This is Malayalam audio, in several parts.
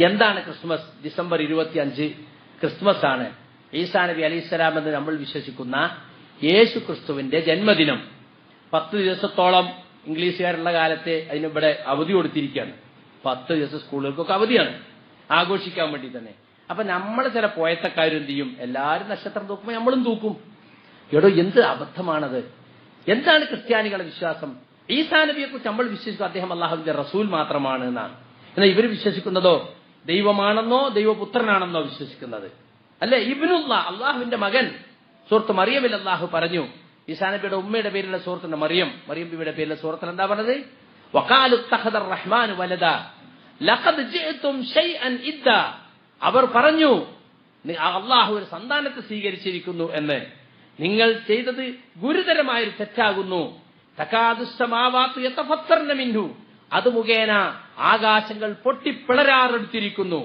എന്താണ് ക്രിസ്മസ്? ഡിസംബർ ഇരുപത്തി അഞ്ച് ക്രിസ്മസ് ആണ് ഈസാ നബി അലി ഇസ്ലാം എന്ന് നമ്മൾ വിശ്വസിക്കുന്ന യേശു ക്രിസ്തുവിന്റെ ജന്മദിനം. പത്ത് ദിവസത്തോളം ഇംഗ്ലീഷുകാരുള്ള കാലത്തെ അതിനിവിടെ അവധി കൊടുത്തിരിക്കുകയാണ്. പത്ത് ദിവസം സ്കൂളുകൾക്കൊക്കെ അവധിയാണ്. ആഘോഷിക്കാൻ വേണ്ടി തന്നെ. അപ്പൊ നമ്മൾ ചില പോയത്തക്കാരും എന്ത് ചെയ്യും? എല്ലാവരും നക്ഷത്രം തൂക്കുമ്പോൾ നമ്മളും തൂക്കും. എടോ എന്ത് അബദ്ധമാണത്? എന്താണ് ക്രിസ്ത്യാനികളുടെ വിശ്വാസം? ഈസാ നബിയെ കുറിച്ച് നമ്മൾ വിശ്വസിക്കും. അദ്ദേഹം അള്ളാഹുവിന്റെ റസൂൽ മാത്രമാണ് എന്നാണ്. എന്നാൽ ഇവർ വിശ്വസിക്കുന്നതോ? ദൈവമാണെന്നോ ദൈവപുത്രനാണെന്നോ വിശ്വസിക്കുന്നത്. അല്ലെ? ഇബിനുള്ള അള്ളാഹുവിന്റെ മകൻ. സുഹൃത്ത് മറിയമിൽ അള്ളാഹു പറഞ്ഞു ഈസാ നബിയുടെ ഉമ്മയുടെ പേരിലുള്ള സുഹൃത്തിന്റെ മറിയം. മറിയം ബിയുടെ പേരിലെ സുഹൃത്തിന് എന്താ പറഞ്ഞത്? വക്കാലു തഹദർ റഹ്മാൻ വലത ലഖദ് അവർ പറഞ്ഞു അള്ളാഹു ഒരു സന്താനത്തെ സ്വീകരിച്ചിരിക്കുന്നു എന്ന്. നിങ്ങൾ ചെയ്തത് ഗുരുതരമായൊരു തെറ്റാകുന്നു. തകാദുസ്സമാവാത്ത് യതഫത്തർന മിൻഹു. അത് മുഖേന ആകാശങ്ങൾ പൊട്ടിപ്പിളരാറെടുത്തിരിക്കുന്നു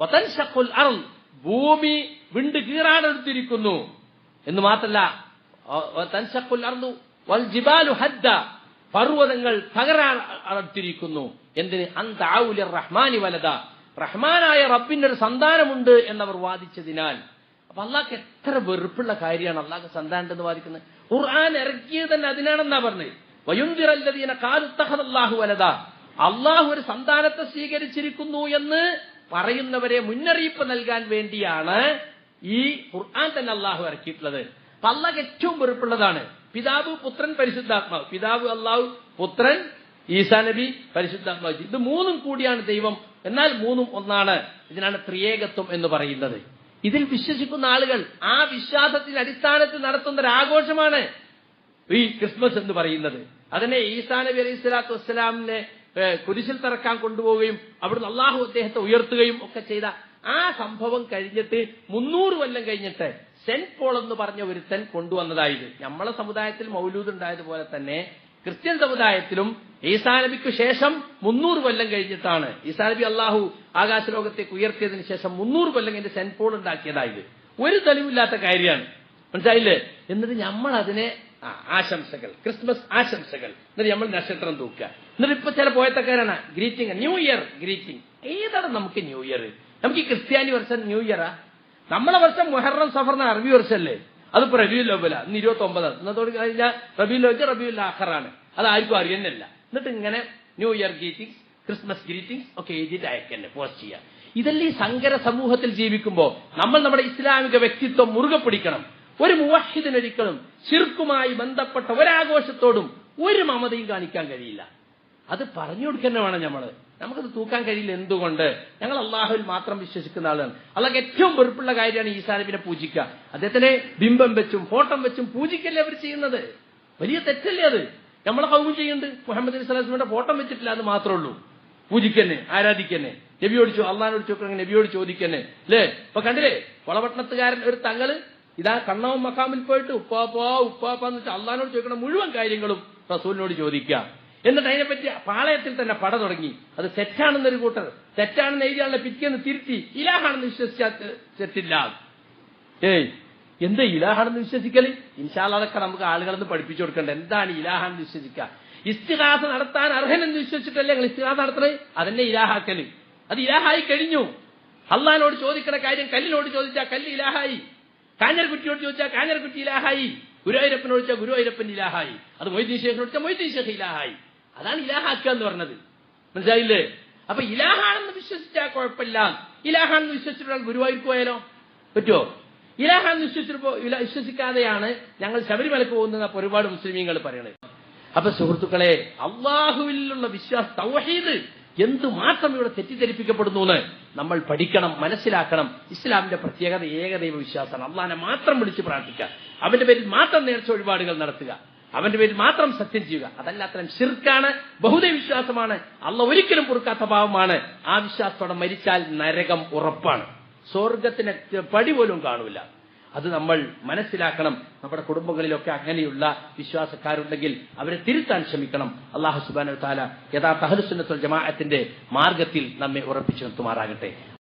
വതൻഷഖുൽ അർൾ ഭൂമി വിണ്ട് കീറാനെടുത്തിരിക്കുന്നു എന്ന് മാത്രല്ല അർളു വൽ ജിബാലു ഹദ്ദ പർവതങ്ങൾ തകരാടുത്തിരിക്കുന്നു എന്തിന്? അന്താവുലിർ റഹ്മാനി വലത റഹ്മാനായ റബ്ബിന്റെ ഒരു സന്താനമുണ്ട് എന്നവർ വാദിച്ചതിനാൽ. അപ്പൊ അള്ളാഹ്ക്ക് എത്ര വെറുപ്പുള്ള കാര്യമാണ് അള്ളാഹ് സന്താനം എന്ന് വാദിക്കുന്നത്? ഖുർആൻ ഇറക്കിയത് തന്നെ അതിനാണെന്നാ പറഞ്ഞത്. വയുന്തിറല്ലതീന കാലുത്തഹദല്ലാഹു വലത അള്ളാഹു ഒരു സന്താനത്തെ സ്വീകരിച്ചിരിക്കുന്നു എന്ന് പറയുന്നവരെ മുന്നറിയിപ്പ് നൽകാൻ വേണ്ടിയാണ് ഈ ഖുർആൻ തന്നെ അള്ളാഹു ഇറക്കിയിട്ടുള്ളത്. അള്ളാഹ് ഏറ്റവും വെറുപ്പുള്ളതാണ്. പിതാവ് പുത്രൻ പരിശുദ്ധാത്മാവ്. പിതാവ് അള്ളാഹു പുത്രൻ ഈസാ നബി പരിശുദ്ധാത്മാവ് ഇത് മൂന്നും കൂടിയാണ് ദൈവം. എന്നാൽ മൂന്നും ഒന്നാണ് ഇതിനാണ് ത്രിയേകത്വം എന്ന് പറയുന്നത്. ഇതിൽ വിശ്വസിക്കുന്ന ആളുകൾ ആ വിശ്വാസത്തിന്റെ അടിസ്ഥാനത്തിൽ നടത്തുന്ന ഒരു ആഘോഷമാണ് ഈ ക്രിസ്മസ് എന്ന് പറയുന്നത്. അതിനെ ഈസാ നബി അലൈഹി സ്വലാത്തു വസ്സലാമിനെ കുരിശിൽ തറക്കാൻ കൊണ്ടുപോവുകയും അവിടുന്ന് അള്ളാഹു അദ്ദേഹത്തെ ഉയർത്തുകയും ഒക്കെ ചെയ്ത ആ സംഭവം കഴിഞ്ഞിട്ട് മുന്നൂറ് കൊല്ലം കഴിഞ്ഞിട്ട് സെന്റ് പോൾ എന്ന് പറഞ്ഞ ഒരുത്തൻ കൊണ്ടുവന്നതായത്. നമ്മളെ സമുദായത്തിൽ മൗലൂദ് ഉണ്ടായതുപോലെ തന്നെ ക്രിസ്ത്യൻ സമുദായത്തിലും ഈസാ നബിക്ക് ശേഷം മുന്നൂറ് കൊല്ലം കഴിഞ്ഞിട്ടാണ് ഈസാ നബി അള്ളാഹു ആകാശലോകത്തേക്ക് ഉയർത്തിയതിനു ശേഷം മുന്നൂറ് കൊല്ലം കഴിഞ്ഞ് സെന്റ് പോൾ ഉണ്ടാക്കിയതായത്. ഒരു തെളിവില്ലാത്ത കാര്യമാണ്. മനസ്സിലായില്ലേ? എന്നിട്ട് നമ്മൾ അതിനെ ആ, ആശംസകൾ. ക്രിസ്മസ് ആശംസകൾ. എന്നിട്ട് നമ്മൾ നക്ഷത്രം തൂക്കുക. എന്നിട്ട് ഇപ്പൊ ചില പോയത്തക്കാരാണ്. Greeting new year greeting. ഏതാണ് നമുക്ക് ന്യൂ ഇയർ? നമുക്ക് ഈ ക്രിസ്ത്യാനി വർഷം ന്യൂ ഇയറാ? നമ്മളെ വർഷം മൊഹറം സഫർ അറബി വർഷമല്ലേ അതിപ്പോ റബിയുൽ ലോബല ഇന്ന് ഇരുപത്തി ഒമ്പതാണ് ഇന്നത്തോട് കഴിഞ്ഞാൽ റബിയുൽ ലോബ് റബിയുൽ ആഖറാണ് അത് ആർക്കും അറിയുന്നില്ല. എന്നിട്ട് ഇങ്ങനെ new year greetings Christmas greetings ഒക്കെ എഴുതിയിട്ട് അയക്കന്നെ പോസ്റ്റ് ചെയ്യാം ഇതല്ലേ ഈ സങ്കര സമൂഹത്തിൽ ജീവിക്കുമ്പോൾ നമ്മൾ നമ്മുടെ ഇസ്ലാമിക വ്യക്തിത്വം മുറുകെ പിടിക്കണം. ഒരു മുവഹിദിനൊരിക്കലും ശിർക്കുമായി ബന്ധപ്പെട്ട ഒരാഘോഷത്തോടും ഒരു മമതയും കാണിക്കാൻ കഴിയില്ല. അത് പറഞ്ഞു കൊടുക്കുന്ന വേണം നമ്മൾ നമുക്കത് തൂക്കാൻ കഴിയില്ല എന്തുകൊണ്ട്? ഞങ്ങൾ അള്ളാഹുവിൽ മാത്രം വിശ്വസിക്കുന്ന ആളാണ്. അള്ളാഹ് ഏറ്റവും വെറുപ്പുള്ള കാര്യമാണ് ഈസാനബിനെ പൂജിക്കുക. അദ്ദേഹത്തിനെ ബിംബം വെച്ചും ഫോട്ടം വെച്ചും പൂജിക്കല്ലേ അവർ ചെയ്യുന്നത്? വലിയ തെറ്റല്ലേ അത്? നമ്മളെ കൗമും ചെയ്യുന്നുണ്ട്. മുഹമ്മദ് അലിസ്ലാസ്മിന്റെ സ്വലാസ്മിയുടെ ഫോട്ടം വെച്ചിട്ടില്ല അത് മാത്രമേ ഉള്ളൂ. പൂജിക്കന്നെ ആരാധിക്കന്നെ നബിയോട് അള്ളഹാനോട് ചോദിക്കണം നബിയോട് ചോദിക്കന്നെ. അല്ലേ ഇപ്പൊ കണ്ടില്ലേ? വളപട്ടണത്തുകാരൻ ഒരു തങ്ങൾ ഇതാ കണ്ണവും മക്കാമിൽ പോയിട്ട് ഉപ്പാപ്പാ ഉപ്പാപ്പാന്ന് വെച്ചാൽ അള്ളഹാനോട് ചോദിക്കണ മുഴുവൻ കാര്യങ്ങളും റസൂലിനോട് ചോദിക്കുക എന്നിട്ട് അതിനെപ്പറ്റി പാളയത്തിൽ തന്നെ പട തുടങ്ങി. അത് തെറ്റാണെന്നൊരു കൂട്ടർ. തെറ്റാണെന്ന് എഴുതിയാളെ പിറ്റേന്ന് തിരുത്തി. ഇലാഹാണെന്ന് വിശ്വസിച്ചാൽ തെറ്റില്ല. ഏയ് എന്ത് ഇലാഹാണെന്ന് വിശ്വസിക്കൽ? ഇൻഷാല്ല അതൊക്കെ നമുക്ക് ആളുകളെന്ന് പഠിപ്പിച്ചു കൊടുക്കണ്ട. എന്താണ് ഇലാഹാണെന്ന് വിശ്വസിക്കുക ഇസ്തിഹാസ നടത്താൻ അർഹനെന്ന് വിശ്വസിച്ചിട്ടല്ലേ നിങ്ങൾ ഇസ്തിഹാസ നടത്തണത് അതന്നെ ഇലാഹാക്കൽ. അത് ഇലാഹായി കഴിഞ്ഞു. അള്ളഹാനോട് ചോദിക്കണ കാര്യം കല്ലിനോട് ചോദിച്ചാൽ കല്ല് ഇലാഹായി. കാഞ്ഞർകുറ്റിയോട് ചോദിച്ചാൽ കാഞ്ഞർകുറ്റി ഇലാഹായി ഗുരുവായൂരപ്പനോട് ചോദിച്ചാൽ ഗുരുവായൂരപ്പൻ ഇലാഹായി അത് മൊയ്തീൻ ശേഖനോട് ചോദിച്ചാൽ മൊയ്തീൻ ശേഖ് ഇലാഹായി. അതാണ് ഇലാഹാക്കുക എന്ന് പറഞ്ഞത്. മനസ്സിലായില്ലേ? അപ്പൊ ഇലാഹാണെന്ന് വിശ്വസിച്ചാൽ കുഴപ്പമില്ല. ഇലാഹാണെന്ന് വിശ്വസിച്ചിട്ട് ഗുരുവായൂർക്ക് പോയാലോ? പറ്റുമോ ഇലാഹാണെന്ന് വിശ്വസിച്ചപ്പോ വിശ്വസിക്കാതെയാണ് ഞങ്ങൾ ശബരിമലക്ക് പോകുന്നത് അപ്പൊ ഒരുപാട് മുസ്ലിമീങ്ങൾ പറയണത് അപ്പൊ സുഹൃത്തുക്കളെ അള്ളാഹുവിലുള്ള വിശ്വാസം തൗഹീദ് എന്തുമാത്രം ഇവിടെ തെറ്റിദ്ധരിപ്പിക്കപ്പെടുന്നു എന്ന് നമ്മൾ പഠിക്കണം മനസ്സിലാക്കണം. ഇസ്ലാമിന്റെ പ്രത്യേകത ഏകദൈവ വിശ്വാസമാണ് അള്ളഹാനെ മാത്രം വിളിച്ച് പ്രാർത്ഥിക്കുക. അവന്റെ പേരിൽ മാത്രം നേർച്ച വഴിപാടുകൾ നടത്തുക. അവന്റെ പേരിൽ മാത്രം സത്യം ചെയ്യുക. അതല്ല അത്തരം ശിർക്കാണ് ബഹുദൈവ വിശ്വാസമാണ് അള്ള ഒരിക്കലും പൊറുക്കാത്ത ഭാവമാണ് ആ വിശ്വാസത്തോടെ മരിച്ചാൽ നരകം ഉറപ്പാണ്. സ്വർഗത്തിന് പടി പോലും കാണൂല. അത് നമ്മൾ മനസ്സിലാക്കണം. നമ്മുടെ കുടുംബങ്ങളിലൊക്കെ അങ്ങനെയുള്ള വിശ്വാസക്കാരുണ്ടെങ്കിൽ അവരെ തിരുത്താൻ ശ്രമിക്കണം. അള്ളാഹു സുബാന താല യഥാർത്ഥ അഹ്ലുസുന്നത്തുൽ ജമാഅത്തിന്റെ മാർഗത്തിൽ നമ്മെ ഉറപ്പിച്ചു നിർത്തുമാറാകട്ടെ.